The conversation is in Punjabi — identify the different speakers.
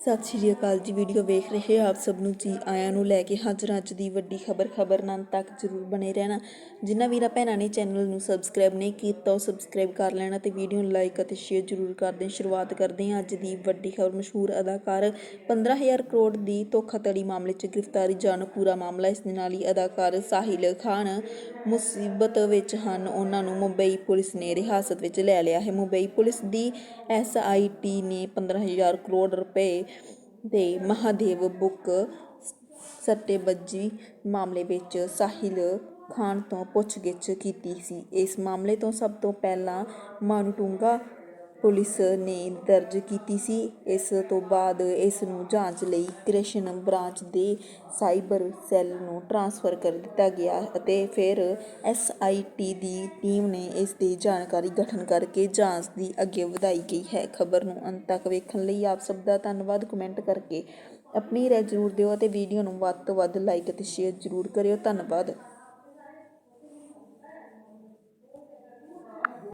Speaker 1: ਸਤਿ ਸ਼੍ਰੀ ਅਕਾਲ ਜੀ, ਵੀਡੀਓ ਵੇਖ ਰਹੇ ਆਪ ਸਭ ਨੂੰ ਜੀ। ਆਇਆਂ ਨੂੰ ਲੈ ਕੇ ਹਾਜ਼ਰ ਅੱਜ ਦੀ ਵੱਡੀ ਖਬਰ ਖਬਰ ਨਾਲ ਤੱਕ ਜਰੂਰ ਬਣੇ ਰਹਿਣਾ। ਜਿਨ੍ਹਾਂ ਵੀਰਾਂ ਭੈਣਾਂ ਨੇ ਚੈਨਲ ਨੂੰ ਸਬਸਕ੍ਰਾਈਬ ਨਹੀਂ ਕੀਤਾ, ਉਹ ਸਬਸਕ੍ਰਾਈਬ ਕਰ ਲੈਣਾ ਤੇ ਵੀਡੀਓ ਨੂੰ ਲਾਈਕ ਅਤੇ ਸ਼ੇਅਰ ਜਰੂਰ ਕਰ ਦੇਣ। ਸ਼ੁਰੂਆਤ ਕਰਦੇ ਹਾਂ ਅੱਜ ਦੀ ਵੱਡੀ ਖਬਰ। ਮਸ਼ਹੂਰ ਅਦਾਕਾਰ 15000 ਕਰੋੜ ਦੀ ਧੋਖਾਧੜੀ ਮਾਮਲੇ 'ਚ ਗ੍ਰਿਫਤਾਰੀ ਜਾਣ ਪੂਰਾ ਮਾਮਲਾ। ਇਸ ਦੇ ਨਾਲ ਹੀ ਅਦਾਕਾਰ ਸਾਹਿਲ ਖਾਨ ਮੁਸੀਬਤ ਵਿੱਚ ਹਨ। ਉਹਨਾਂ ਨੂੰ ਮੁੰਬਈ ਪੁਲਿਸ ਨੇ ਹਿਰਾਸਤ ਵਿੱਚ ਲੈ ਲਿਆ ਹੈ। ਮੁੰਬਈ ਪੁਲਿਸ ਦੀ ਐਸਆਈਟੀ ਨੇ 15000 ਕਰੋੜ ਰੁਪਏ ਦੇ ਮਹਾਦੇਵ ਬੁੱਕ ਸੱਟੇਬਾਜ਼ੀ ਮਾਮਲੇ ਵਿੱਚ ਸਾਹਿਲ ਖਾਨ ਤੋਂ ਪੁੱਛਗਿੱਛ ਕੀਤੀ ਸੀ। ਇਸ ਮਾਮਲੇ ਤੋਂ ਸਭ ਤੋਂ ਪਹਿਲਾਂ ਮਾਨੂਟੁੰਗਾ ਪੁਲਿਸ ਨੇ ਦਰਜ ਕੀਤੀ ਸੀ। ਇਸ ਤੋਂ ਬਾਅਦ ਇਸ ਨੂੰ ਜਾਂਚ ਲਈ ਕ੍ਰਿਸ਼ਨ ਬ੍ਰਾਂਚ ਦੇ ਸਾਈਬਰ ਸੈੱਲ ਨੂੰ ਟ੍ਰਾਂਸਫਰ ਕਰ ਦਿੱਤਾ ਗਿਆ ਅਤੇ ਫਿਰ ਐਸਆਈਟੀ ਦੀ ਟੀਮ ਨੇ ਇਸ ਦੀ ਜਾਣਕਾਰੀ ਗਠਨ ਕਰਕੇ ਜਾਂਚ ਦੀ ਅੱਗੇ ਵਧਾਈ ਗਈ ਹੈ। ਖਬਰ ਨੂੰ ਅੰਤ ਤੱਕ ਵੇਖਣ ਲਈ ਆਪ ਸਭ ਦਾ ਧੰਨਵਾਦ। ਕਮੈਂਟ ਕਰਕੇ ਆਪਣੀ ਰਾਏ ਜ਼ਰੂਰ ਦਿਓ ਅਤੇ ਵੀਡੀਓ ਨੂੰ ਵੱਧ ਤੋਂ ਵੱਧ ਲਾਈਕ ਅਤੇ ਸ਼ੇਅਰ ਜ਼ਰੂਰ ਕਰਿਓ। ਧੰਨਵਾਦ।